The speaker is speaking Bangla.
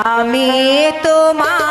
আমি তোমার